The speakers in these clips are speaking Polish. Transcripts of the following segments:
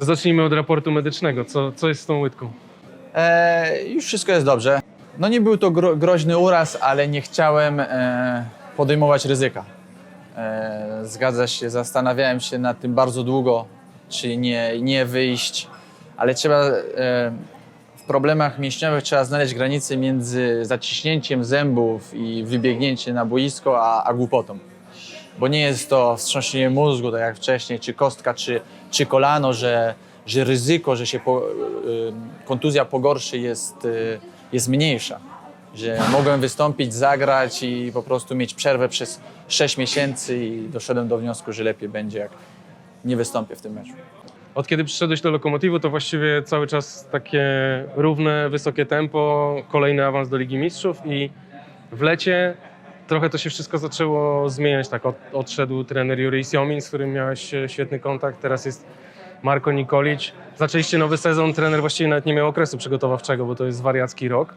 Zacznijmy od raportu medycznego. Co, co jest z tą łydką? E, już wszystko jest dobrze. No nie był to gro, groźny uraz, ale nie chciałem e, podejmować ryzyka. E, zgadza się, zastanawiałem się nad tym bardzo długo, czy nie, nie wyjść, ale trzeba e, w problemach mięśniowych trzeba znaleźć granicę między zaciśnięciem zębów i wybiegnięciem na boisko, a, a głupotą. Bo nie jest to wstrząśnienie mózgu, tak jak wcześniej, czy kostka, czy, czy kolano, że, że ryzyko, że się po, y, kontuzja pogorszy jest, y, jest mniejsza. Że mogłem wystąpić, zagrać i po prostu mieć przerwę przez 6 miesięcy i doszedłem do wniosku, że lepiej będzie, jak nie wystąpię w tym meczu. Od kiedy przyszedłeś do Lokomotivu, to właściwie cały czas takie równe, wysokie tempo, kolejny awans do Ligi Mistrzów i w lecie trochę to się wszystko zaczęło zmieniać. Tak, od, odszedł trener Jurij Siomin, z którym miałeś e, świetny kontakt, teraz jest Marko Nikolic. Zaczęliście nowy sezon, trener właściwie nawet nie miał okresu przygotowawczego, bo to jest wariacki rok.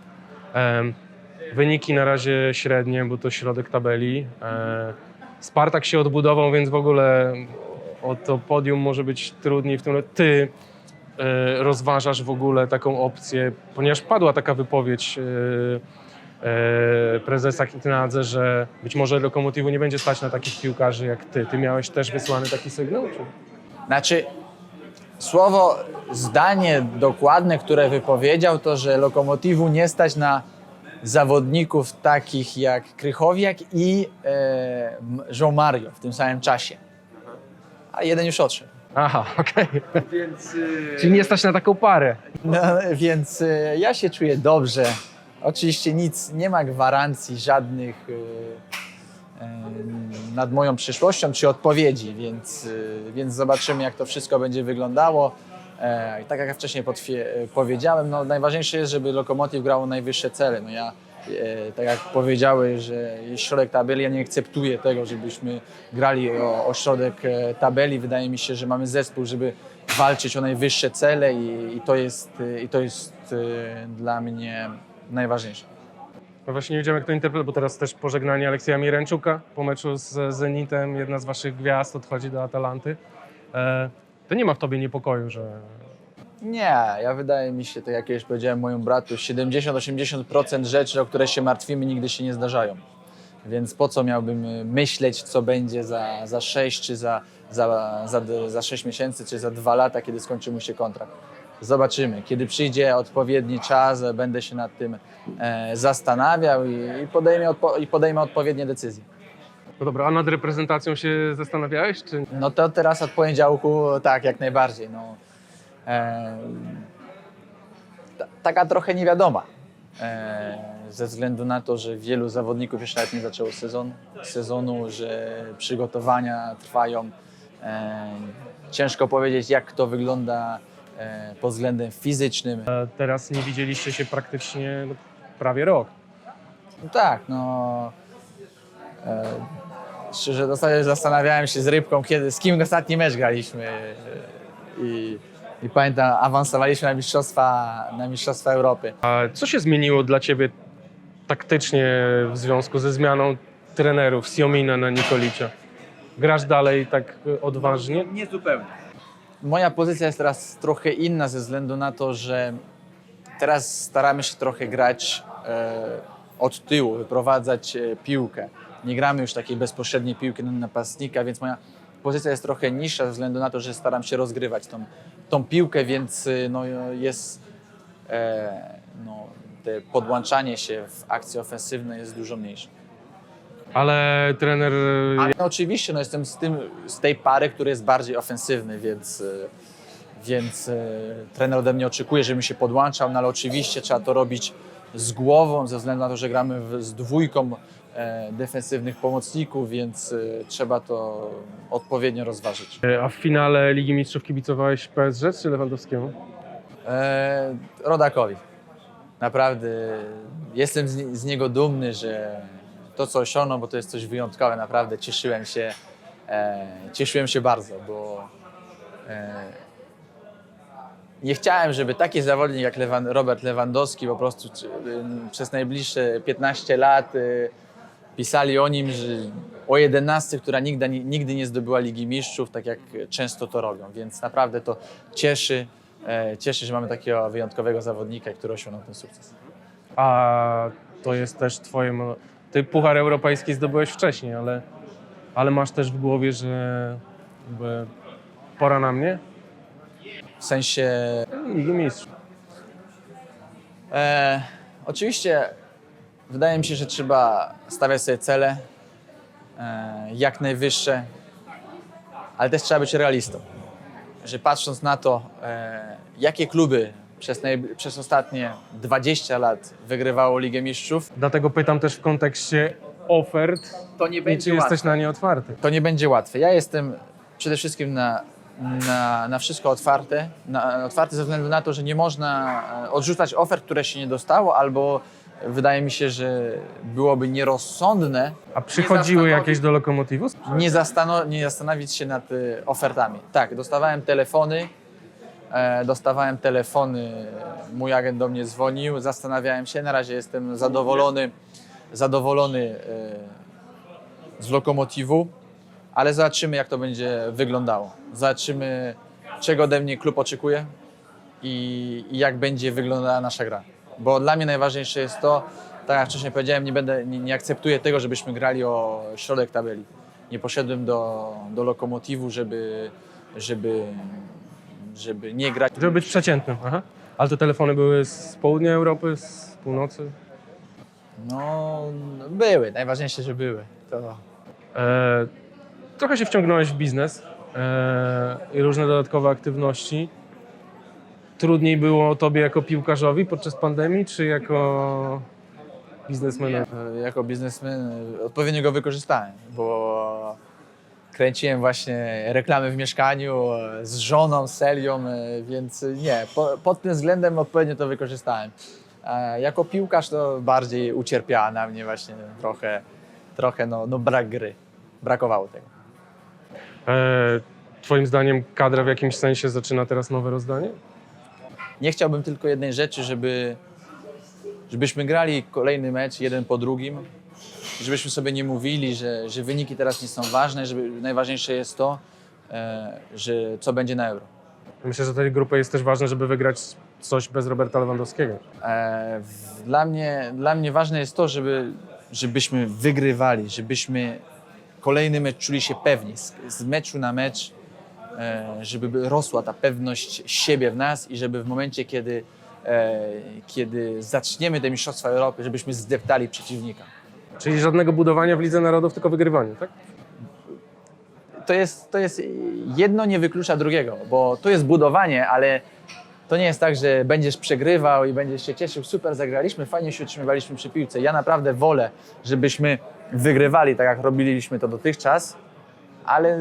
Wyniki na razie średnie, bo to środek tabeli. E, Spartak się odbudował, więc w ogóle o to podium może być trudniej w tym. Ty e, rozważasz w ogóle taką opcję, ponieważ padła taka wypowiedź e, prezesa Kitnadze, że być może Lokomotivu nie będzie stać na takich piłkarzy jak ty. Ty miałeś też wysłany taki sygnał? Czy? Znaczy, słowo, zdanie dokładne, które wypowiedział, to, że Lokomotivu nie stać na zawodników takich jak Krychowiak i e, João Mario w tym samym czasie. A jeden już odszedł. Aha, okej. Czyli nie stać na taką parę. No, więc e, ja się czuję dobrze. Oczywiście nic, nie ma gwarancji żadnych e, e, nad moją przyszłością czy odpowiedzi, więc, e, więc zobaczymy, jak to wszystko będzie wyglądało. E, i tak jak ja wcześniej e, powiedziałem, no, najważniejsze jest, żeby Lokomotiv grał o najwyższe cele. No ja, e, tak jak powiedziałeś, że jest środek tabeli, ja nie akceptuję tego, żebyśmy grali o, o środek tabeli. Wydaje mi się, że mamy zespół, żeby walczyć o najwyższe cele i, i to jest, i to jest dla mnie najważniejsze. No właśnie nie wiedziałem, jak to interpretować, bo teraz też pożegnanie Aleksja Mirenczuka po meczu z Zenitem. Jedna z waszych gwiazd odchodzi do Atalanty. E, to nie ma w tobie niepokoju, że Nie, ja wydaje mi się, tak jak już powiedziałem mojemu bratu, 70-80% rzeczy, o które się martwimy, nigdy się nie zdarzają. Więc po co miałbym y, myśleć, co będzie za, za 6 czy za, za, za, za 6 miesięcy, czy za 2 lata, kiedy skończy mu się kontrakt. Zobaczymy. Kiedy przyjdzie odpowiedni czas, e, będę się nad tym e, zastanawiał i, podejmę odpo- i podejmę odpowiednie decyzje. No dobra, a nad reprezentacją się zastanawiałeś? Czy... No to teraz od poniedziałku tak, jak najbardziej. No, e, ta, taka trochę niewiadoma. E, ze względu na to, że wielu zawodników jeszcze nawet nie zaczęło sezon, sezonu, że przygotowania trwają. E, ciężko powiedzieć, jak to wygląda pod względem fizycznym. E, Teraz nie widzieliście się praktycznie no, prawie rok. No tak, no. E, szczerze zasta- zastanawiałem się z rybką, kiedy, z kim ostatni mecz graliśmy. E, I, I pamiętam, awansowaliśmy na Mistrzostwa, na Mistrzostwa Europy. A co się zmieniło dla ciebie taktycznie w związku ze zmianą trenerów z Jomina na Nikolicia? Grasz dalej tak e, odważnie? Nie zupełnie. Moja pozycja jest teraz trochę inna ze względu na to, że teraz staramy się trochę grać e, od tyłu, wyprowadzać e, piłkę. Nie gramy już takiej bezpośredniej piłki na napastnika, więc moja pozycja jest trochę niższa ze względu na to, że staram się rozgrywać tą, tą piłkę, więc y, no, jest e, no, te podłączanie się w akcje ofensywne jest dużo mniejsze. Ale trener e, Ale no, oczywiście no, jestem z, tym, z tej pary, który jest bardziej ofensywny, więc, y, więc y, trener ode mnie oczekuje, żebym się podłączał, no ale oczywiście trzeba to robić z głową, ze względu na to, że gramy w, z dwójką e, defensywnych pomocników, więc y, trzeba to odpowiednio rozważyć. A w finale Ligi Mistrzów kibicowałeś PSG czy Lewandowskiemu? E, rodakowi. Naprawdę jestem z, z niego dumny, że to, co osiągnął, bo to jest coś wyjątkowego, naprawdę cieszyłem się, e, cieszyłem się bardzo, bo e, nie chciałem, żeby taki zawodnik jak Lewan, Robert Lewandowski po prostu czy, y, przez najbliższe 15 lat y, pisali o nim, że o 11, która nigdy, nigdy nie zdobyła Ligi Mistrzów, tak jak często to robią. Więc naprawdę to cieszy, e, cieszy, że mamy takiego wyjątkowego zawodnika, który osiągnął ten sukces. A to jest też twoje... Ty Puchar Europejski zdobyłeś wcześniej, ale, ale masz też w głowie, że jakby pora na mnie? W sensie Ligi Mistrzów. E, oczywiście wydaje mi się, że trzeba stawiać sobie cele e, jak najwyższe, ale też trzeba być realistą. Że patrząc na to, e, jakie kluby przez, naj, przez ostatnie 20 lat wygrywało Ligę Mistrzów, Dlatego pytam też w kontekście ofert to nie i czy jesteś na nie otwarty. to nie będzie łatwe. Ja jestem przede wszystkim na, na, na wszystko otwarty, na, otwarty ze względu na to, że nie można e, odrzucać ofert, które się nie dostało, albo wydaje mi się, że byłoby nierozsądne A przychodziły zastanowić- jakieś do Lokomotivu? nie, zastano, nie zastanowić się nad e, ofertami. Tak, dostawałem telefony, dostawałem telefony, mój agent do mnie dzwonił, zastanawiałem się, na razie jestem zadowolony, zadowolony e, z Lokomotivu, ale zobaczymy jak to będzie wyglądało. Zobaczymy czego ode mnie klub oczekuje i, i jak będzie wyglądała nasza gra. Bo dla mnie najważniejsze jest to, tak jak wcześniej powiedziałem, nie, będę, nie, nie akceptuję tego, żebyśmy grali o środek tabeli. Nie poszedłem do, do Lokomotivu, żeby, żeby, żeby nie grać. Żeby być przeciętnym, aha. Ale te telefony były z południa Europy, z północy? No, były, najważniejsze, że były. To E, trochę się wciągnąłeś w biznes e, i różne dodatkowe aktywności. Trudniej było tobie jako piłkarzowi podczas pandemii, czy jako biznesmenowi? E, jako biznesmen e, odpowiednio go wykorzystałem, bo kręciłem właśnie reklamy w mieszkaniu e, z żoną, z Selią, e, więc nie, po, pod tym względem odpowiednio to wykorzystałem. Jako piłkarz to bardziej ucierpiała na mnie właśnie trochę, trochę no, no brak gry. Brakowało tego. E, twoim zdaniem kadra w jakimś sensie zaczyna teraz nowe rozdanie? Nie chciałbym tylko jednej rzeczy, żeby, żebyśmy grali kolejny mecz jeden po drugim, żebyśmy sobie nie mówili, że, że wyniki teraz nie są ważne, żeby najważniejsze jest to, e, że co będzie na euro. Myślę, że tej grupy jest też ważne, żeby wygrać coś bez Roberta Lewandowskiego. E, w- dla, mnie, dla mnie ważne jest to, żeby, żebyśmy wygrywali, żebyśmy kolejny mecz czuli się pewni. Z, z meczu na mecz, e, żeby by rosła ta pewność siebie w nas i żeby w momencie, kiedy, e, kiedy zaczniemy te Mistrzostwa Europy, żebyśmy zdeptali przeciwnika. Czyli żadnego budowania w Lidze Narodów, tylko wygrywanie, tak? To jest, to jest jedno nie wyklucza drugiego, bo to jest budowanie, ale to nie jest tak, że będziesz przegrywał i będziesz się cieszył, super zagraliśmy, fajnie się utrzymywaliśmy przy piłce. Ja naprawdę wolę, żebyśmy wygrywali tak, jak robiliśmy to dotychczas, ale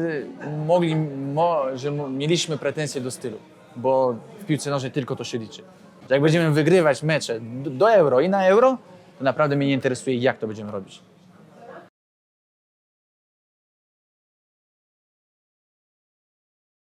mogli, mo, że mieliśmy pretensje do stylu, bo w piłce nożnej tylko to się liczy. Jak będziemy wygrywać mecze do, euro i na euro, naprawdę mnie nie interesuje, jak to będziemy robić.